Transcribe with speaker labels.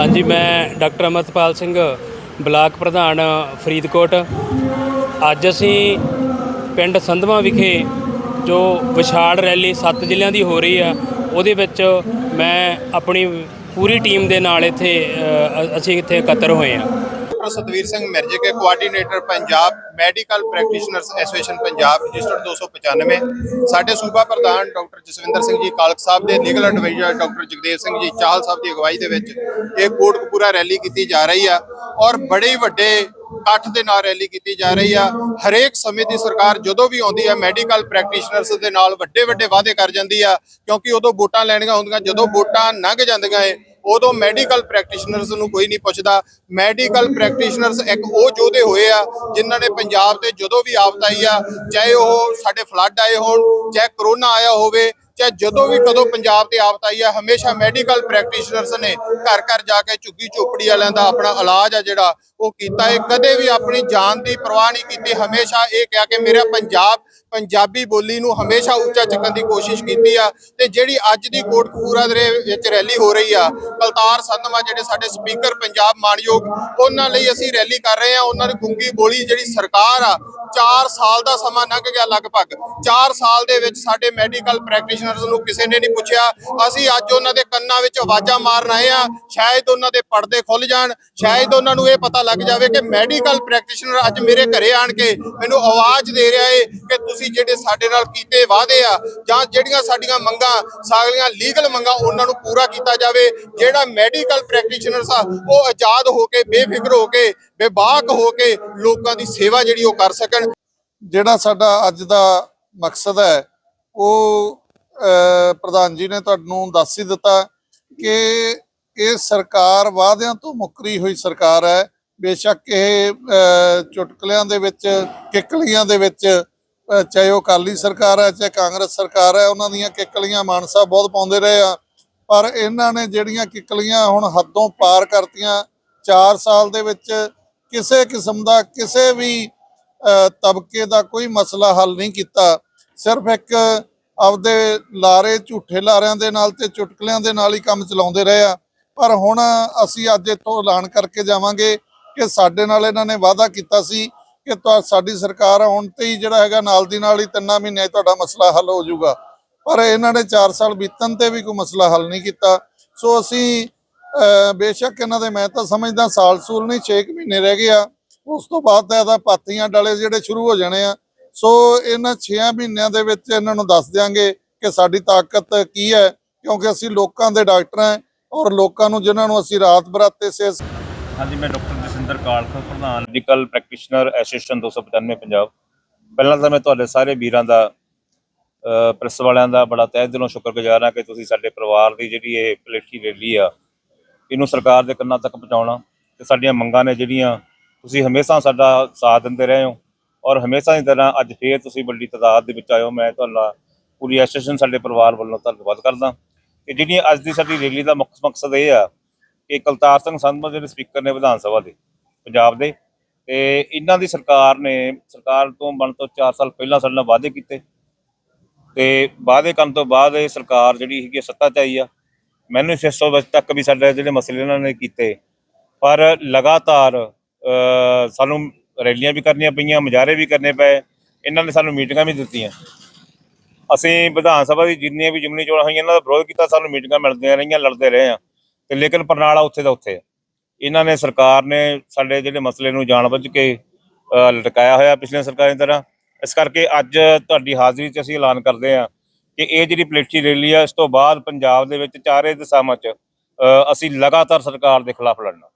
Speaker 1: ਹਾਂਜੀ, ਮੈਂ doctor Amritpal Singh, block ਪ੍ਰਧਾਨ ਫਰੀਦਕੋਟ। ਅੱਜ ਅਸੀਂ ਪਿੰਡ ਸੰਧਵਾ ਵਿਖੇ ਜੋ ਵਿਛਾੜ ਰੈਲੀ ਸੱਤ ਜ਼ਿਲ੍ਹਿਆਂ ਦੀ ਹੋ ਰਹੀ ਆ, ਉਹਦੇ ਵਿੱਚ ਮੈਂ ਆਪਣੀ ਪੂਰੀ ਟੀਮ ਦੇ ਨਾਲ ਇੱਥੇ ਅਸੀਂ ਇੱਥੇ ਇਕੱਤਰ ਹੋਏ ਆ।
Speaker 2: ਡਾਕਟਰ ਸਤਵੀਰ ਸਿੰਘ ਮਿਰਜੇ ਕੇ coordinator Punjab medical practitioners association Punjab registered 295 ਸਾਡੇ ਸੂਬਾ ਪ੍ਰਧਾਨ ਡਾਕਟਰ ਜਸਵਿੰਦਰ ਸਿੰਘ ਜੀ ਕਾਲਕ ਸਾਹਿਬ ਦੇ legal adviser doctor Jagdev Singh ji Chahal ਸਾਹਿਬ ਦੀ ਅਗਵਾਈ ਦੇ ਵਿੱਚ ਇਹ ਕੋਟਕਪੂਰਾ ਰੈਲੀ ਕੀਤੀ ਜਾ ਰਹੀ ਆ ਔਰ ਬੜੇ ਵੱਡੇ ਇਕੱਠ ਦੇ ਨਾਲ ਰੈਲੀ ਕੀਤੀ ਜਾ ਰਹੀ ਆ। ਹਰੇਕ ਸਮੇਂ ਦੀ ਸਰਕਾਰ ਜਦੋਂ ਵੀ ਆਉਂਦੀ ਆ ਮੈਡੀਕਲ ਪ੍ਰੈਕਟੀਸ਼ਨਰਸ ਦੇ ਨਾਲ ਵੱਡੇ ਵੱਡੇ ਵਾਅਦੇ ਕਰ ਜਾਂਦੀ ਆ ਕਿਉਂਕਿ ਉਦੋਂ ਵੋਟਾਂ ਲੈਣੀਆਂ ਹੁੰਦੀਆਂ, ਜਦੋਂ ਵੋਟਾਂ ਲੰਘ ਜਾਂਦੀਆਂ ਏ ਉਦੋਂ ਮੈਡੀਕਲ ਪ੍ਰੈਕਟੀਸ਼ਨਰਸ ਨੂੰ ਕੋਈ ਨਹੀਂ ਪੁੱਛਦਾ। ਮੈਡੀਕਲ ਪ੍ਰੈਕਟੀਸ਼ਨਰਸ ਇੱਕ ਉਹ ਯੋਧੇ ਹੋਏ ਆ, ਜਿਨ੍ਹਾਂ ਨੇ ਪੰਜਾਬ ਤੇ ਜਦੋਂ ਵੀ ਆਫਤ ਆਈ ਆ, ਚਾਹੇ ਉਹ ਸਾਡੇ ਫਲੱਡ ਆਏ ਹੋਣ, ਚਾਹੇ ਕਰੋਨਾ ਆਇਆ ਹੋਵੇ ਚਾਹੇ ਜਦੋਂ ਵੀ ਕਦੋਂ ਪੰਜਾਬ ਤੇ ਆਫਤ ਆਈ ਆ, ਹਮੇਸ਼ਾ ਮੈਡੀਕਲ ਪ੍ਰੈਕਟੀਸ਼ਨਰਸ ਨੇ ਘਰ ਘਰ ਜਾ ਕੇ ਝੁੱਗੀ ਝੋਪੜੀ ਵਾਲਿਆਂ ਦਾ ਆਪਣਾ ਇਲਾਜ ਆ ਜਿਹੜਾ ਉਹ ਕੀਤਾ ਹੈ। ਕਦੇ ਵੀ ਆਪਣੀ ਜਾਨ ਦੀ ਪਰਵਾਹ ਨਹੀਂ ਕੀਤੀ, ਹਮੇਸ਼ਾ ਇਹ ਕਿਹਾ ਕਿ ਮੇਰਾ ਪੰਜਾਬ, ਪੰਜਾਬੀ ਬੋਲੀ ਨੂੰ ਹਮੇਸ਼ਾ ਉੱਚਾ ਚੱਕਣ ਦੀ ਕੋਸ਼ਿਸ਼ ਕੀਤੀ ਆ। ਤੇ ਜਿਹੜੀ ਅੱਜ ਦੀ ਕੋਟਕਪੂਰਾ ਦੇ ਵਿੱਚ ਰੈਲੀ ਹੋ ਰਹੀ ਆ, ਕਲਤਾਰ ਸੰਧਵਾ ਜਿਹੜੇ ਸਾਡੇ ਸਪੀਕਰ, ਪੰਜਾਬ ਮਾਨਯੋਗ ਉਹਨਾਂ ਲਈ ਅਸੀਂ ਰੈਲੀ ਕਰ ਰਹੇ ਆ। ਉਹਨਾਂ ਦੀ ਗੁੰਗੀ ਬੋਲੀ ਜਿਹੜੀ ਸਰਕਾਰ ਆ 4 ਸਾਲ ਦਾ ਸਮਾਂ ਲੰਘ ਗਿਆ ਲਗਭਗ। 4 ਸਾਲ ਦੇ ਵਿੱਚ ਸਾਡੇ ਮੈਡੀਕਲ ਪ੍ਰੈਕਟੀਸ਼ਨਰਸ ਨੂੰ ਕਿਸੇ ਨੇ ਨਹੀਂ ਪੁੱਛਿਆ। ਅਸੀਂ ਅੱਜ ਉਹਨਾਂ ਦੇ ਕੰਨਾਂ ਵਿੱਚ ਆਵਾਜ਼ਾਂ ਮਾਰਨ ਆਏ ਆ ਸ਼ਾਇਦ ਉਹਨਾਂ ਦੇ ਪਰਦੇ ਖੁੱਲ ਜਾਣ। ਸ਼ਾਇਦ ਉਹਨਾਂ ਨੂੰ ਇਹ ਪਤਾ ਲੱਗ ਜਾਵੇ ਕਿ ਮੈਡੀਕਲ ਪ੍ਰੈਕਟੀਸ਼ਨਰ ਅੱਜ ਮੇਰੇ ਘਰੇ ਆਣ ਕੇ ਮੈਨੂੰ ਆਵਾਜ਼ ਦੇ ਰਿਹਾ ਏ ਕਿ ਤੁਸੀਂ ਜਿਹੜੇ ਸਾਡੇ ਨਾਲ ਕੀਤੇ ਵਾਅਦੇ ਆ ਜਾਂ ਜਿਹੜੀਆਂ ਸਾਡੀਆਂ ਮੰਗਾਂ ਸਾਗਲੀਆਂ ਲੀਗਲ ਮੰਗਾਂ ਉਹਨਾਂ ਨੂੰ ਪੂਰਾ ਕੀਤਾ ਜਾਵੇ, ਜਿਹੜਾ ਮੈਡੀਕਲ ਪ੍ਰੈਕਟੀਸ਼ਨਰਸ ਆ, ਉਹ ਆਜ਼ਾਦ ਹੋ ਕੇ, ਬੇਫਿਕਰ ਹੋ ਕੇ, ਬੇਬਾਕ ਹੋ ਕੇ ਲੋਕਾਂ ਦੀ ਸੇਵਾ ਜਿਹੜੀ ਉਹ ਕਰ ਸਕਣ।
Speaker 3: ਜਿਹੜਾ ਸਾਡਾ ਅੱਜ ਦਾ ਮਕਸਦ ਹੈ, ਉਹ ਪ੍ਰਧਾਨ ਜੀ ਨੇ ਤੁਹਾਨੂੰ ਦੱਸ ਹੀ ਦਿੱਤਾ ਕਿ ਇਹ ਸਰਕਾਰ ਵਾਅਦਿਆਂ ਤੋਂ ਮੁੱਕਰੀ ਹੋਈ ਸਰਕਾਰ ਹੈ। ਬੇਸ਼ੱਕ ਇਹ ਚੁਟਕਲਿਆਂ ਦੇ ਵਿੱਚ, ਕਿੱਕਲੀਆਂ ਦੇ ਵਿੱਚ ਚਾਹੇ ਉਹ ਅਕਾਲੀ ਸਰਕਾਰ ਹੈ, ਚਾਹੇ ਕਾਂਗਰਸ ਸਰਕਾਰ ਹੈ, ਉਹਨਾਂ ਦੀਆਂ ਕਿੱਕਲੀਆਂ ਮਾਨਸਾ ਬਹੁਤ ਪਾਉਂਦੇ ਰਹੇ ਆ। ਪਰ ਇਹਨਾਂ ਨੇ ਜਿਹੜੀਆਂ ਕਿੱਕਲੀਆਂ ਹੁਣ ਹੱਦੋਂ ਪਾਰ ਕਰਤੀਆਂ 4 ਸਾਲ ਦੇ ਵਿੱਚ, ਕਿਸੇ ਕਿਸਮ ਦਾ ਕਿਸੇ ਵੀ ਤਬਕੇ ਦਾ ਕੋਈ ਮਸਲਾ ਹੱਲ ਨਹੀਂ ਕੀਤਾ। ਸਿਰਫ ਇੱਕ ਆਪਦੇ ਲਾਰੇ, ਝੂਠੇ ਲਾਰਿਆਂ ਦੇ ਨਾਲ ਤੇ ਚੁਟਕਲਿਆਂ ਦੇ ਨਾਲ ਹੀ ਕੰਮ ਚਲਾਉਂਦੇ ਰਹੇ ਆ। ਪਰ ਹੁਣ ਅਸੀਂ ਅੱਜ ਇੱਥੋਂ ਐਲਾਨ ਕਰਕੇ ਜਾਵਾਂਗੇ ਕਿ ਸਾਡੇ ਨਾਲ ਇਹਨਾਂ ਨੇ ਵਾਅਦਾ ਕੀਤਾ ਸੀ ਕਿ ਤੁਹਾ, ਸਾਡੀ ਸਰਕਾਰ ਆਉਣ ਤੇ ਹੀ ਜਿਹੜਾ ਹੈਗਾ ਨਾਲ ਦੀ ਨਾਲ ਹੀ ਤਿੰਨਾਂ ਮਹੀਨਿਆਂ ਤੁਹਾਡਾ ਮਸਲਾ ਹੱਲ ਹੋ ਜਾਊਗਾ। ਪਰ ਇਹਨਾਂ ਨੇ 4 ਸਾਲ ਬੀਤਣ ਤੇ ਵੀ ਕੋਈ ਮਸਲਾ ਹੱਲ ਨਹੀਂ ਕੀਤਾ। ਸੋ ਅਸੀਂ ਬੇਸ਼ੱਕ ਇਹਨਾਂ ਦੇ, ਮੈਂ ਤਾਂ ਸਮਝਦਾ ਸਾਲ ਸੂਲ ਨਹੀਂ 6 ਮਹੀਨੇ ਰਹਿ ਗਏ ਆ। ਉਸ ਤੋਂ ਬਾਅਦ ਤਾਂ ਇਹਦਾ ਪਾਤੀਆਂ ਡਾਲੇ ਜਿਹੜੇ ਸ਼ੁਰੂ ਹੋ ਜਾਣੇ ਆ। ਸੋ ਇਹਨਾਂ 6 ਮਹੀਨਿਆਂ ਦੇ ਵਿੱਚ ਇਹਨਾਂ ਨੂੰ ਦੱਸ ਦਿਆਂਗੇ ਕਿ ਸਾਡੀ ਤਾਕਤ ਕੀ ਹੈ ਕਿਉਂਕਿ ਅਸੀਂ ਲੋਕਾਂ ਦੇ ਡਾਕਟਰ ਹਾਂ ਔਰ ਲੋਕਾਂ ਨੂੰ ਜਿਨ੍ਹਾਂ ਨੂੰ ਅਸੀਂ ਰਾਤ ਬਰਾਤੇ ਸੇ
Speaker 4: ਹਾਂਜੀ ਮੈਂ ਡਾਕਟਰ ਜਸਿੰਦਰ ਕਾਲਖ ਪ੍ਰਧਾਨ। Medical practitioner association 295 Punjab. ਪਹਿਲਾਂ ਤਾਂ ਮੈਂ ਤੁਹਾਡੇ ਸਾਰੇ ਵੀਰਾਂ ਦਾ ਅ, ਪ੍ਰੈਸ ਵਾਲਿਆਂ ਦਾ ਬੜਾ ਤਹਿ ਦਿਲੋਂ ਸ਼ੁਕਰਗੁਜ਼ਾਰ ਹਾਂ ਕਿ ਤੁਸੀਂ ਸਾਡੇ ਪਰਿਵਾਰ ਦੀ ਜਿਹੜੀ ਇਹ ਪਲੇਠੀ ਰੈਲੀ ਆ ਇਹਨੂੰ ਸਰਕਾਰ ਦੇ ਕੰਨਾਂ ਤੱਕ ਪਹੁੰਚਾਉਣਾ ਤੇ ਸਾਡੀਆਂ ਮੰਗਾਂ ਨੇ ਜਿਹੜੀਆਂ ਤੁਸੀਂ ਹਮੇਸ਼ਾ ਸਾਡਾ ਸਾਥ ਦਿੰਦੇ ਰਹੇ ਹੋ ਔਰ ਹਮੇਸ਼ਾ ਦੀ ਤਰ੍ਹਾਂ ਅੱਜ ਫੇਰ ਤੁਸੀਂ ਵੱਡੀ ਤਾਦਾਦ ਦੇ ਵਿੱਚ ਆਇਓ ਮੈਂ ਤੁਹਾਡਾ ਪੂਰੀ ਐਸੋਸੀਏਸ਼ਨ ਸਾਡੇ ਪਰਿਵਾਰ ਵੱਲੋਂ ਧੰਨਵਾਦ ਕਰਦਾ। ਕਿ ਜਿਹੜੀ ਅੱਜ ਦੀ ਸਾਡੀ ਰੈਲੀ ਦਾ ਮੁੱਖ ਮਕਸਦ ਇਹ ਆ ਕਿ ਕਲਤਾਰ ਸਿੰਘ ਸੰਧਵਾ ਜਿਹੜੇ ਸਪੀਕਰ ਨੇ ਵਿਧਾਨ ਸਭਾ ਦੇ, ਪੰਜਾਬ ਦੇ, ਤੇ ਇਹਨਾਂ ਦੀ ਸਰਕਾਰ ਨੇ, ਸਰਕਾਰ ਤੋਂ ਬਣ ਤੋਂ 4 ਸਾਲ ਪਹਿਲਾਂ ਸਾਡੇ ਨਾਲ ਵਾਅਦੇ ਕੀਤੇ। ਤੇ ਵਾਅਦੇ ਕਰਨ ਤੋਂ ਬਾਅਦ ਇਹ ਸਰਕਾਰ ਜਿਹੜੀ ਹੈਗੀ ਆ ਸੱਤਾ 'ਚ ਆਈ ਆ। ਮੈਨੂਫੈਸਟੋ ਵਿੱਚ ਤੱਕ ਵੀ ਸਾਡੇ ਜਿਹੜੇ ਮਸਲੇ ਇਹਨਾਂ ਨੇ ਕੀਤੇ। ਪਰ ਲਗਾਤਾਰ ਸਾਨੂੰ ਰੈਲੀਆਂ ਵੀ ਕਰਨੀਆਂ ਪਈਆਂ, ਮੁਜ਼ਾਹਰੇ ਵੀ ਕਰਨੇ ਪਏ। ਇਹਨਾਂ ਨੇ ਸਾਨੂੰ ਮੀਟਿੰਗਾਂ ਵੀ ਦਿੱਤੀਆਂ। ਅਸੀਂ ਵਿਧਾਨ ਸਭਾ ਦੀ ਜਿੰਨੀਆਂ ਵੀ ਜਿਮਨੀ ਚੋਣਾਂ ਹੋਈਆਂ, ਇਹਨਾਂ ਦਾ ਵਿਰੋਧ ਕੀਤਾ, ਸਾਨੂੰ ਮੀਟਿੰਗਾਂ ਮਿਲਦੀਆਂ ਰਹੀਆਂ, ਲੜਦੇ ਰਹੇ ਆ ਤੇ ਲੇਕਿਨ ਪਰਨਾਲਾ ਉੱਥੇ ਦਾ ਉੱਥੇ ਇਹਨਾਂ ਨੇ ਸਰਕਾਰ ਨੇ ਸਾਡੇ ਜਿਹੜੇ ਮਸਲੇ ਨੂੰ ਜਾਣਬੁੱਝ ਕੇ ਲਟਕਾਇਆ ਹੋਇਆ ਪਿਛਲੇ ਸਰਕਾਰਾਂ ਦੀ ਤਰ੍ਹਾਂ। ਇਸ ਕਰਕੇ ਅੱਜ ਤੁਹਾਡੀ ਹਾਜ਼ਰੀ 'ਚ ਅਸੀਂ ਐਲਾਨ ਕਰਦੇ ਹਾਂ ਕਿ ਇਹ ਜਿਹੜੀ ਪਲੇਠੀ ਰੈਲੀ ਆ, ਇਸ ਤੋਂ ਬਾਅਦ ਪੰਜਾਬ ਦੇ ਵਿੱਚ ਚਾਰੇ ਦਿਸ਼ਾਵਾਂ 'ਚ ਅਸੀਂ ਲਗਾਤਾਰ ਸਰਕਾਰ ਦੇ ਖਿਲਾਫ ਲੜਨਾ।